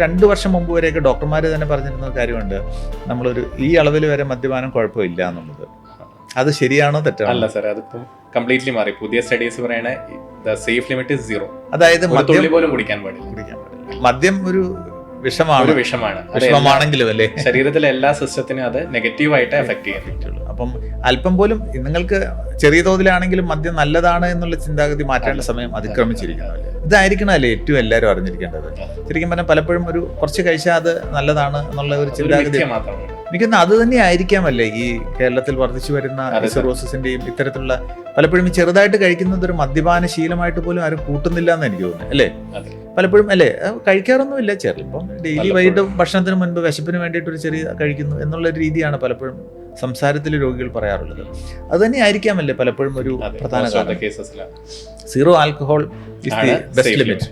രണ്ട് വർഷം മുമ്പ് വരെയൊക്കെ ഡോക്ടർമാർ തന്നെ പറഞ്ഞിരുന്ന ഒരു കാര്യമുണ്ട്. നമ്മളൊരു ഈ അളവിൽ വരെ മദ്യപാനം കുഴപ്പമില്ല എന്നുള്ളത്. അത് ശരിയാണോ തെറ്റാണോ? അല്ല സാർ അതിപ്പം കംപ്ലീറ്റ്ലി മാറി. പുതിയ സ്റ്റഡീസ് പറയണ the safe limit is zero അതായത് മദ്യം പോലും കുടിക്കാൻ പാടില്ല. കുടിക്കാൻ പാടില്ല. മദ്യം ഒരു വിഷമാണ്. വിഷമാണ്. വിഷമമാണെങ്കിലും അല്ലേ? ശരീരത്തിലെ എല്ലാ സിസ്റ്റത്തിനും അത് നെഗറ്റീവായിട്ട് എഫക്ട് ചെയ്യാൻ ചെയ്യുന്നു അപ്പം അല്പം പോലും നിങ്ങൾക്ക് ചെറിയ തോതിലാണെങ്കിലും മദ്യം നല്ലതാണ് എന്നുള്ള ചിന്താഗതി മാറ്റേണ്ട സമയം അതിക്രമിച്ചിരിക്കുന്നു ഇതായിരിക്കണം അല്ലേ ഏറ്റവും എല്ലാവരും അറിഞ്ഞിരിക്കേണ്ടത് ശരിക്കും പറഞ്ഞാൽ പലപ്പോഴും ഒരു കുറച്ച് കഴിച്ചാൽ അത് നല്ലതാണ് എന്നുള്ള ഒരു ചിന്താഗതി എനിക്കൊന്ന് അത് തന്നെ ആയിരിക്കാമല്ലേ ഈ കേരളത്തിൽ വർദ്ധിച്ചു വരുന്ന. സിറോസിന്റെയും ഇത്തരത്തിലുള്ള പലപ്പോഴും ഈ ചെറുതായിട്ട് കഴിക്കുന്നത് ഒരു മദ്യപാന ശീലമായിട്ട് പോലും ആരും കൂട്ടുന്നില്ല എന്ന് എനിക്ക് തോന്നുന്നു അല്ലേ. പലപ്പോഴും അല്ലേ കഴിക്കാറൊന്നുമില്ല ചെറിയ ഇപ്പം ഡെയിലി. വൈകിട്ട് ഭക്ഷണത്തിന് മുൻപ് വിശപ്പിന് വേണ്ടിയിട്ട് ഒരു ചെറിയ കഴിക്കുന്നു എന്നുള്ള രീതിയാണ് പലപ്പോഴും സംസാരത്തിൽ രോഗികൾ പറയാറുള്ളത്. അത് തന്നെ ആയിരിക്കാമല്ലേ പലപ്പോഴും ഒരു പ്രധാന zero alcohol is the best limit